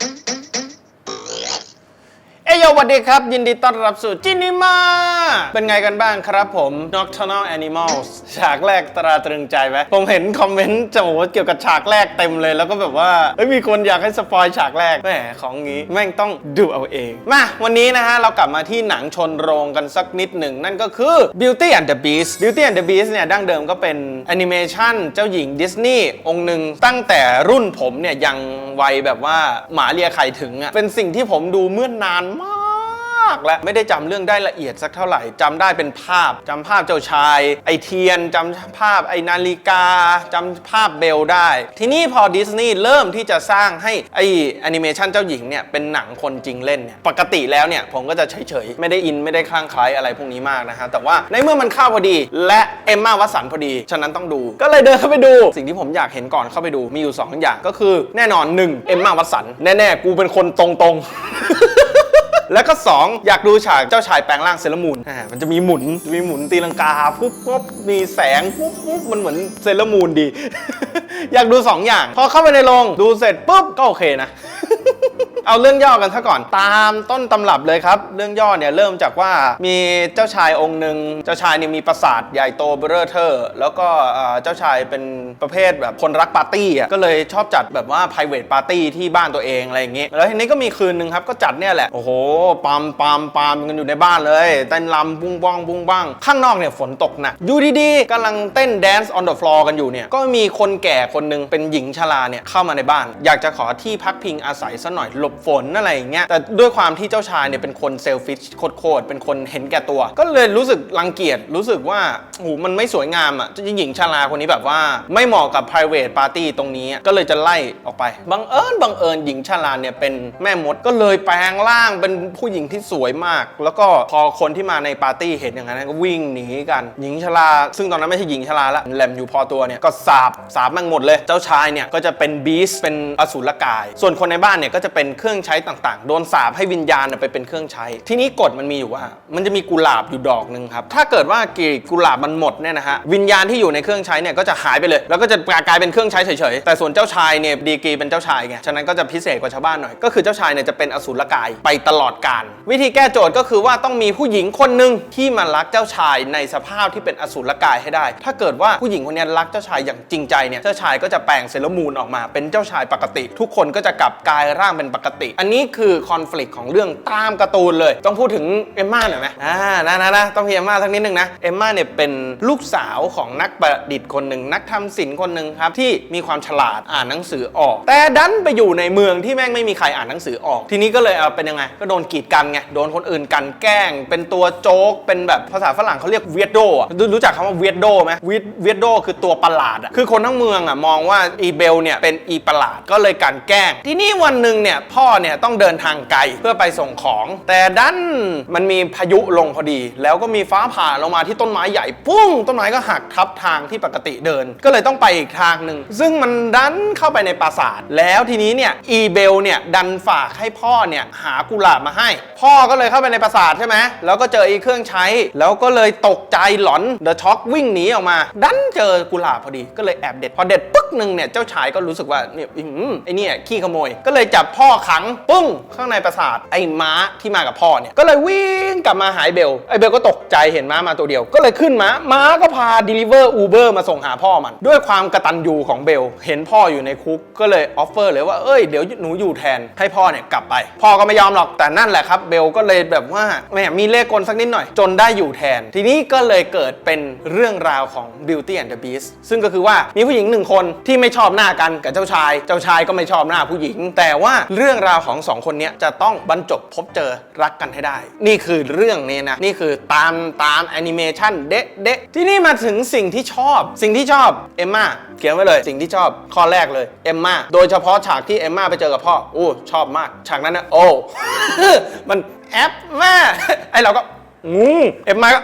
Mm-hmm. ยโยสวัสดีครับ ยินดีต้อนรับสู่จินิมาเป็นไงกันบ้างครับผม Nocturnal Animals ฉากแรกตราตรึงใจไหมผมเห็นคอมเมนต์จะบอกว่าเกี่ยวกับฉากแรกเต็มเลย แล้วก็แบบว่าเอ้ยมีคนอยากให้สปอยฉากแรกแหมของงี้แม่งต้องดูเอาเอง มา วันนี้นะฮะ เรากลับมาที่หนังชนโรงกันสักนิดหนึ่ง นั่นก็คือ Beauty and the Beast Beauty and the Beast เนี่ยดั้งเดิมก็เป็นแอนิเมชันเจ้าหญิงดิสนีย์องค์หนึ่งตั้งแต่รุ่นผมเนี่ยยังวัยแบบว่าหมาเลียไข่ถึงอะเป็นสิ่งที่ผมดูเมื่อนานมากมากและไม่ได้จำเรื่องได้ละเอียดสักเท่าไหร่จำได้เป็นภาพจำภาพเจ้าชาย ไอเทียนจำภาพไอนาฬิกาจำภาพเบลได้ ทีนี้พอดิสนีย์เริ่มที่จะสร้างให้ไอแอนิเมชันเจ้าหญิงเนี่ยเป็นหนังคนจริงเล่นเนี่ยปกติแล้วเนี่ยผมก็จะเฉยๆ ไม่ได้อินไม่ได้คลั่งไคล้อะไรพวกนี้มากนะฮะแต่ว่าในเมื่อมันเข้าพอดี และเอมมาวัสันพอดี ฉะนั้นต้องดู ก็เลยเดินเข้าไปดู สิ่งที่ผมอยากเห็นก่อนเข้าไปดูมีอยู่สองอย่างก็คือแน่นอนหนึ่งเอมมาวัสันแน่ๆกูเป็นคนตรงๆ แล้วก็ 2 อยากดูฉากเจ้าชายแปลงร่างเซเลอร์มูนอ่ามันจะมีหมุนมีหมุนตีลังกาปุ๊บปุ๊บมีแสงปุ๊บปุ๊บมันเหมือนเซเลอร์มูนดี อยากดู 2 อย่าง พอเข้าไปในโรงดูเสร็จปุ๊บก็โอเคนะ เอาเรื่องย่อกันซะก่อน ตามต้นตำรับเลยครับ เรื่องย่อเนี่ยเริ่มจากว่ามีเจ้าชายองค์หนึ่งเจ้าชายเนี่ยมีปราสาทใหญ่โตเบอร่อเทอร์ แล้วก็เจ้าชายเป็นประเภทแบบคนรักปาร์ตี้อะก็เลยชอบจัดแบบว่า private party ที่บ้านตัวเองอะไรอย่างงี้ แล้วทีนี้ก็มีคืนหนึ่งครับก็จัดเนี่ยแหละ โอ้โหปามปามปามกันอยู่ในบ้านเลยเต้นรำบุ้งบ้องบุ้งบ้าง ข้างนอกเนี่ยฝนตกหนักอยู่ดีๆกำลังเต้น dance on the floor กันอยู่เนี่ยก็มีคนแก่คนหนึ่งเป็นหญิงชราเนี่ยเข้ามาในบ้าน อยากจะขอที่พักพิงอาศัยซะหน่อยหลบฝนอะไรอย่างเงี้ยแต่ด้วยความที่เจ้าชายเนี่ยเป็นคนเซลฟิชโคตรเป็นคนเห็นแก่ตัว ก็เลยรู้สึกรังเกียจรู้สึกว่าโอ้โหมันไม่สวยงามอะหญิงชราคนนี้แบบว่าไม่เหมาะกับ private party ตรงนี้ก็เลยจะไล่ออกไปบังเอิญบังเอิญหญิงชราเนี่ยเป็นแม่มดก็เลยแปลงร่างเป็นผู้หญิงที่สวยมาก แล้วก็พอคนที่มาในปาร์ตี้เห็นอย่างนั้นก็วิ่งหนีกันหญิงชราซึ่งตอนนั้นไม่ใช่หญิงชราละแหลมอยู่พอตัวเนี่ยก็สาบสาบมันหมดเลย เจ้าชายเนี่ยก็จะเป็นบีสเป็นอสูรกาย ส่วนคนในบ้านเนี่ยก็จะเป็นเครื่องใช้ต่างๆ โดนสาบให้วิญญาณเนี่ยไปเป็นเครื่องใช้ ที่นี้กฎมันมีอยู่ว่า มันจะมีกุหลาบอยู่ดอกหนึ่งครับถ้าเกิดว่ากลีบกุหลาบมันหมดเนี่ยนะฮะวิญญาณที่อยู่ในเครื่องใช้เนี่ยก็จะหายไปเลย แล้วก็จะกลายเป็นเครื่องใช้เฉยๆแต่ส่วนเจ้าชายเนี่ยดีกรีเป็นเจ้าชายไงฉะนั้นก็จะพิเศษกว่าชาวบ้านหน่อยก็คือเจ้าชายเนี่ยจะเป็นอสูรกายไปตลอดกาลวิธีแก้โจทย์ก็คือว่าต้องมีผู้หญิงคนหนึ่งที่มารักเจ้าชายในสภาพที่เป็นอสูรกายให้ได้ ถ้าเกิดว่าผู้หญิงคนนี้รักเจ้าชายอย่างจริงใจเนี่ยเจ้าชายก็จะแปลงเซเลมูนออกมาเป็นเจ้าชายปกติ ทุกคนก็จะกลับกายร่างเป็นปกติอันนี้คือคอน FLICT ของเรื่องตามการ์ตูนเลย ต้องพูดถึงเอมม่าหน่อยไหมอ่านะนะนะต้องมีเอมม่าสักนิดนึงนะเอมม่าเนี่ยเป็นลูกสาวของนักประดิษฐ์คนหนึ่งนักทำศิลป์คนหนึ่งครับที่มีความฉลาดอ่านหนังสือออก แต่ดันไปอยู่ในเมืองที่แม่งไม่มีใครอ่านหนังสือออก ทีนี้ก็เลยเอาเป็นยังไง ก็โดนกีดกันไงโดนคนอื่นกันแกล้ง เป็นตัวโจ๊กเป็นแบบภาษาฝรั่งเขาเรียกเวียดโดอะรู้จักคำว่าเวียดโดไหมเวียดเวียดโดคือตัวประหลาดอะคือคนทั้งเมืองอะมองว่าอีเบลเนี่ยเป็นอีประหลาดก็เลยกันแกล้ง ทีนี้วันหนึ่งเนี่ยพ่อพ่อเนี่ยต้องเดินทางไกลเพื่อไปส่งของ แต่ดันมันมีพายุลงพอดี แล้วก็มีฟ้าผ่าลงมาที่ต้นไม้ใหญ่ปุ้ง ต้นไม้ก็หักทับทางที่ปกติเดิน ก็เลยต้องไปอีกทางหนึ่งซึ่งมันดันเข้าไปในปราสาทแล้วทีนี้เนี่ยอีเบลเนี่ยดันฝากให้พ่อเนี่ยหากุหลาบมาให้ พ่อก็เลยเข้าไปในปราสาทใช่ไหมแล้วก็เจออีเครื่องใช้ แล้วก็เลยตกใจหลอนเดอะช็อกวิ่งหนีออกมา ดันเจอกุหลาบพอดีก็เลยแอบเด็ดพอเด็ด กหนึ่งเนี่ยเจ้าชายก็รู้สึกว่าเนี่ยอื้อหือไอ้เนี่ยขี้ขโมย ก็เลยจับพ่อขังปุ้งข้างในปราสาทไอ้ม้าที่มากับพ่อเนี่ยก็เลยวิ่งกลับมาหายเบลไอ้เบลก็ตกใจเห็นม้ามาตัวเดียว ก็เลยขึ้นม้าม้าก็พา deliver Uber มาส่งหาพ่อมัน ด้วยความกระตันยูของเบลเห็นพ่ออยู่ในคุกก็เลยออฟเฟอร์เลยว่าเอ้ยเดี๋ยวหนูอยู่แทนให้พ่อเนี่ยกลับไป พ่อก็ไม่ยอมหรอกแต่นั่นแหละครับ เบลก็เลยแบบว่าแหมมีเลขกลสักนิดหน่อย จนได้อยู่แทน ทีนี้ก็เลยเกิดเป็นเรื่องราวของ Beauty and the Beast ซึ่งก็คือว่ามีผู้หญิงหนึ่งคนที่ไม่ชอบหน้ากันกับเจ้าชาย เจ้าชายก็ไม่ชอบหน้าผู้หญิง แต่ว่าเรื่องราวของสองคนนี้จะต้องบรรจบพบเจอรักกันให้ได้ นี่คือเรื่องนี้นะ นี่คือตามตามแอนิเมชันเดะเดะที่นี่มาถึงสิ่งที่ชอบ สิ่งที่ชอบเอมมาเขียนไว้เลย สิ่งที่ชอบข้อแรกเลยเอมมาโดยเฉพาะฉากที่เอมมาไปเจอกับพ่อโอ้ชอบมาก ฉากนั้นนะโอ้มันแอปมากไอเราก็งูเอ็มมาก็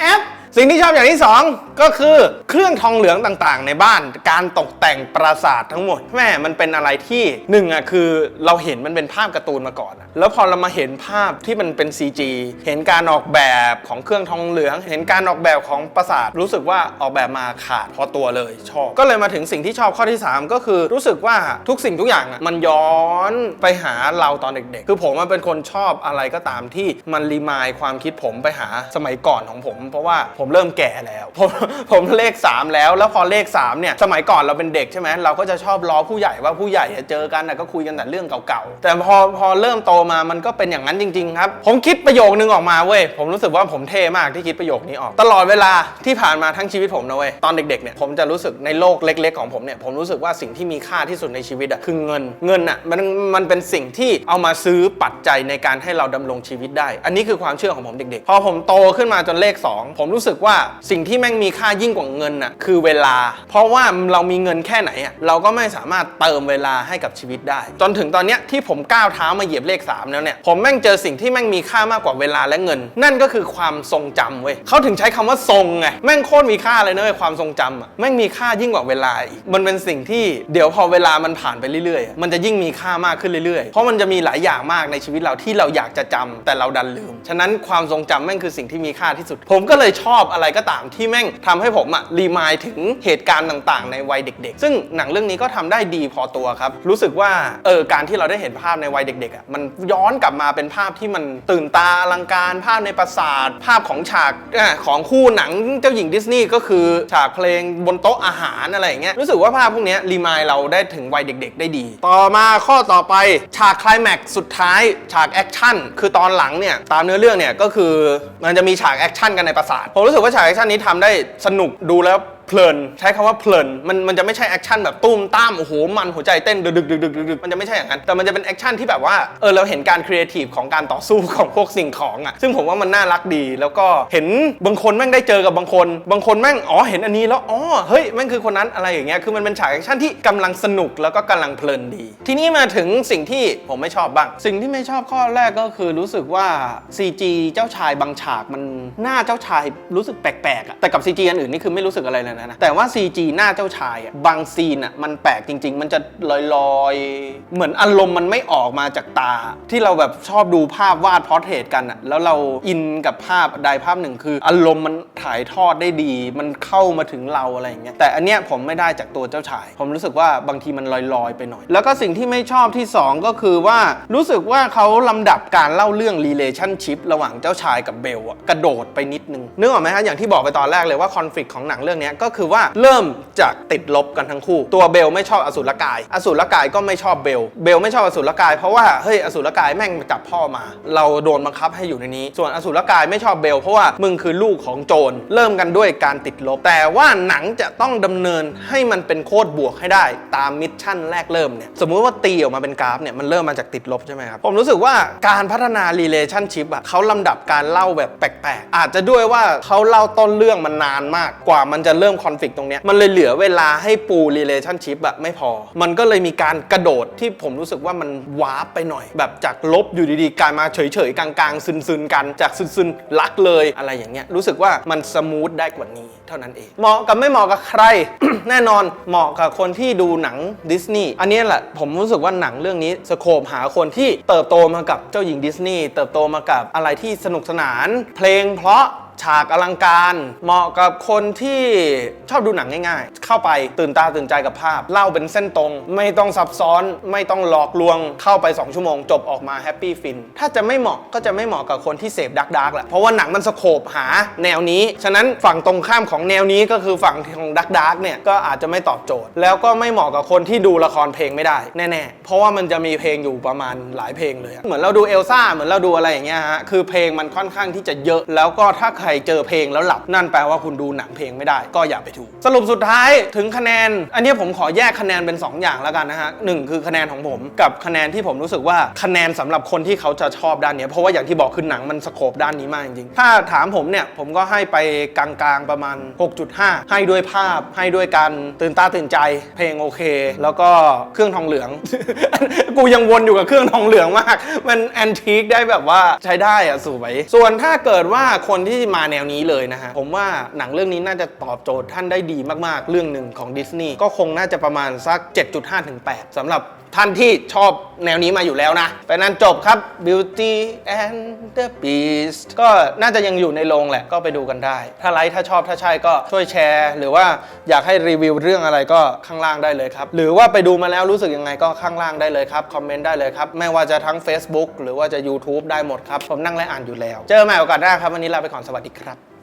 แอป สิ่งที่ชอบอย่างที่สองก็คือเครื่องทองเหลืองต่างๆ ในบ้าน การตกแต่งปราสาททั้งหมดแม่มันเป็นอะไรที่หนึ่งอะคือเราเห็นมันเป็นภาพการ์ตูนมาก่อนอะแล้วพอเรามาเห็นภาพที่มันเป็น CG เห็นการออกแบบของเครื่องทองเหลือง เห็นการออกแบบของปราสาทรู้สึกว่าออกแบบมาขาดพอตัวเลยชอบ ก็เลยมาถึงสิ่งที่ชอบข้อที่ 3 ก็คือรู้สึกว่าทุกสิ่งทุกอย่างอะมันย้อนไปหาเราตอนเด็กๆ คือผมมันเป็นคนชอบอะไรก็ตามที่มันรีมายความคิดผมไปหาสมัยก่อนของผม เพราะว่าผมผมเริ่มแก่แล้ว ผมผมเลข 3 แล้ว แล้วพอเลข3เนี่ยสมัยก่อนเราเป็นเด็กใช่ไหมเราก็จะชอบล้อผู้ใหญ่ว่าผู้ใหญ่อะเจอกันก็คุยกันแต่เรื่องเก่าๆแต่พอพอเริ่มโตมามันก็เป็นอย่างนั้นจริงๆครับผมคิดประโยคนึงออกมาเว้ยผมรู้สึกว่าผมเท่มากที่คิดประโยคนี้ออก ตลอดเวลาที่ผ่านมาทั้งชีวิตผมนะเว้ยตอนเด็กๆเนี่ยผมจะรู้สึกในโลกเล็ก ๆ ของผมเนี่ยผมรู้สึกว่าสิ่งที่มีค่าที่สุดในชีวิตอะคือเงินเงินอะมันมันเป็นสิ่งที่เอามาซื้อปัจจัยในการให้เราดำรงชีวิตได้ อันนี้คือความเชื่อของผมเด็กๆ พอผมโตขึ้นมาจนเลข 2 ผมรู้สึกว่าสิ่งที่แม่งมีค่ายิ่งกว่าเงินอะคือเวลา เพราะว่าเรามีเงินแค่ไหนอะเราก็ไม่สามารถเติมเวลาให้กับชีวิตได้ จนถึงตอนเนี้ยที่ผมก้าวเท้ามาเหยียบเลข3แล้วเนี่ยผมแม่งเจอสิ่งที่แม่งมีค่ามากกว่าเวลาและเงิน นั่นก็คือความทรงจำเว้ยเขาถึงใช้คำว่าทรงไงแม่งโคตรมีค่าเลยนะเว้ยความทรงจำอะแม่งมีค่ายิ่งกว่าเวลาอีกมันเป็นสิ่งที่เดี๋ยวพอเวลามันผ่านไปเรื่อยๆ มันจะยิ่งมีค่ามากขึ้นเรื่อยๆ เพราะมันจะมีหลายอย่างมากในชีวิตเราที่เราอยากจะจำแต่เราดันลืม ฉะนั้นความทรงจำแม่งคือสิ่งที่มีค่าที่สุด ผมก็เลยชอบอบอะไรก็ตามที่แม่งทำให้ผมอะรีมายถึงเหตุการณ์ต่างๆ ในวัยเด็ก ๆ ซึ่งหนังเรื่องนี้ก็ทำได้ดีพอตัวครับ รู้สึกว่าเออการที่เราได้เห็นภาพในวัยเด็กๆอะมันย้อนกลับมาเป็นภาพที่มันตื่นตาอลังการภาพในปราสาทภาพของฉากอของคู่หนังเจ้าหญิงดิสนีย์ก็คือฉากเพลงบนโต๊ะอาหารอะไรอย่างเงี้ยรู้สึกว่าภาพพวกนี้รีมายเราได้ถึงวัยเด็ก ๆ ได้ดี ต่อมาข้อต่อไปฉากคลายแม็กซ์สุดท้ายฉากแอคชั่นคือตอนหลังเนี่ยตามเนื้อเรื่องเนี่ยก็คือมันจะมีฉากแอคชั่นกันในปราสาทผมรู้สึกว่าฉากแอคชั่นนี้ทำได้สนุกดูแล้ว เพลิน ใช้คำว่าเพลินมันมันจะไม่ใช่แอคชั่นแบบตุ้มตามโอ้โหมันหัวใจเต้นดึกดึกดึกดึกดึกมันจะไม่ใช่อย่างนั้นแต่มันจะเป็นแอคชั่นที่แบบว่าเออเราเห็นการครีเอทีฟของการต่อสู้ของพวกสิ่งของอะซึ่งผมว่ามันน่ารักดี แล้วก็เห็นบางคนแม่งได้เจอกับบางคน บางคนแม่งอ๋อเห็นอันนี้แล้วอ๋อเฮ้ยแม่งคือคนนั้นอะไรอย่างเงี้ยคือมันเป็นฉากแอคชั่นที่กำลังสนุกแล้วก็กำลังเพลินดี ทีนี้มาถึงสิ่งที่ผมไม่ชอบบ้าง สิ่งที่ไม่ชอบข้อแรกก็คือรู้สึกว่า CG เจ้าชายบางฉากมันหน้าเจ้าชายรู้สึกแปลกๆอะแต่กับ CG อันอื่นนี่คือไม่รู้สึกอะไรเลยนะ แต่ว่า CG หน้าเจ้าชายอะบางซีนอะมันแปลกจริง ๆ มันจะลอยๆ เหมือนอารมณ์มันไม่ออกมาจากตา ที่เราแบบชอบดูภาพวาดพอร์เทรตกันอะแล้วเราอินกับภาพใดภาพหนึ่งคือ อารมณ์มันถ่ายทอดได้ดี มันเข้ามาถึงเราอะไรอย่างเงี้ยแต่อันเนี้ยผมไม่ได้จากตัวเจ้าชาย ผมรู้สึกว่าบางทีมันลอยๆ ไปหน่อย แล้วก็สิ่งที่ไม่ชอบที่ 2 ก็คือว่ารู้สึกว่าเขาลำดับการเล่าเรื่อง relationship ระหว่างเจ้าชายกับเบลอะกระโดดไปนิดนึงนึกออกไหมฮะอย่างที่บอกไปตอนแรกเลยว่าคอนฟ lict ของหนังเรื่องนี้ยก็คือว่าเริ่มจากติดลบกันทั้งคู่ ตัวเบลไม่ชอบอสูรกาย อสูรกายก็ไม่ชอบเบล เบลไม่ชอบอสูรกายเพราะว่าเฮ้ยอสูรกายแม่งจับพ่อมา เราโดนบังคับให้อยู่ในนี้ ส่วนอสูรกายไม่ชอบเบล เพราะว่ามึงคือลูกของโจรเริ่มกันด้วยการติดลบ แต่ว่าหนังจะต้องดำเนินให้มันเป็นโคตรบวกให้ได้ตามมิชชั่นแรกเริ่มเนี่ยสมมุติว่าตีออกมาเป็นกราฟเนี่ยมันเริ่มมาจากติดลบใช่ไหมครับผมรู้สึกว่าการพัฒนา relationship อะเขาลำดับการเล่าแบบแปลกๆ อาจจะด้วยว่าเขาเล่าต้นเรื่องมันนานมากกว่ามันจะเริ่มคอนฟ lict ตรงเนี้ยมันเลยเหลือเวลาให้ปู relationship อะไม่พอ มันก็เลยมีการกระโดดที่ผมรู้สึกว่ามันว้าไปหน่อย แบบจากลบอยู่ดีๆกลายมาเฉยๆกลางๆ ซึนๆกันจากซึนๆรักเลยอะไรอย่างเงี้ยรู้สึกว่ามันสมูทได้กว่านี้เท่านั้นเองเหมาะกับไม่เหมาะกับใคร แน่นอนเหมาะกับคนที่ดูหนังดิสนีย์อันนี้แหละผมรู้สึกว่าหนังเรื่องนี้สโคปหาคนที่เติบโตมากับเจ้าหญิงดิสนีย์เติบโตมากับอะไรที่สนุกสนาน เพลงเพราะ ฉากอลังการ เหมาะกับคนที่ชอบดูหนังง่าย ๆ เข้าไปตื่นตาตื่นใจกับภาพ เล่าเป็นเส้นตรง ไม่ต้องซับซ้อนไม่ต้องหลอกลวงเข้าไป 2 ชั่วโมง จบออกมาแฮปปี้ฟิน ถ้าจะไม่เหมาะก็จะไม่เหมาะกับคนที่เสพดักดักแหละเพราะว่าหนังมันสโคปหาแนวนี้ ฉะนั้นฝั่งตรงข้ามของแนวนี้ก็คือฝั่งของดักดักเนี่ยก็อาจจะไม่ตอบโจทย์ แล้วก็ไม่เหมาะกับคนที่ดูละครเพลงไม่ได้แน่ๆเพราะว่ามันจะมีเพลงอยู่ประมาณหลายเพลงเลยเหมือนเราดูเอลซ่าเหมือนเราดูอะไรอย่างเงี้ยฮะคือเพลงมันค่อนข้างที่จะเยอะแล้วก็ถ้าใครเจอเพลงแล้วหลับนั่นแปลว่าคุณดูหนังเพลงไม่ได้ ก็อย่าไปดูสรุปสุดท้ายถึงคะแนน อันนี้ผมขอแยกคะแนนเป็น 2 อย่างแล้วกันนะฮะหนึ่งคือคะแนนของผมกับคะแนนที่ผมรู้สึกว่าคะแนนสำหรับคนที่เขาจะชอบด้านนี้เพราะว่าอย่างที่บอกคือหนังมันสโคปด้านนี้มากจริงๆถ้าถามผมเนี่ยผมก็ให้ไปกลางๆประมาณ 6.5 ให้ด้วยภาพให้ด้วยการตื่นตาตื่นใจ เพลงโอเค แล้วก็เครื่องทองเหลือง กูยังวนอยู่กับเครื่องทองเหลืองมาก มันแอนทีคได้แบบว่าใช้ได้อะสวยส่วนถ้าเกิดว่าคนที่มาาแนวนี้เลยนะฮะ ผมว่าหนังเรื่องนี้น่าจะตอบโจทย์ท่านได้ดีมากๆ เรื่องหนึ่งของดิสนีย์ก็คงน่าจะประมาณสัก 7.5ถึง8สำหรับท่านที่ชอบแนวนี้มาอยู่แล้วนะไปนั้นจบครับ Beauty and the Beast ก็น่าจะยังอยู่ในโรงแหละก็ไปดูกันได้ ถ้าไลค์ถ้าชอบถ้าใช่ก็ช่วยแชร์ หรือว่าอยากให้รีวิวเรื่องอะไรก็ข้างล่างได้เลยครับ หรือว่าไปดูมาแล้วรู้สึกยังไงก็ข้างล่างได้เลยครับ คอมเมนต์ได้เลยครับ ไม่ว่าจะทั้ง Facebook หรือว่าจะ YouTube ได้หมดครับ ผมนั่งและอ่านอยู่แล้ว เจอกันใหม่โอกาสหน้าครับ วันนี้ลาไปก่อนสวัสดีครับ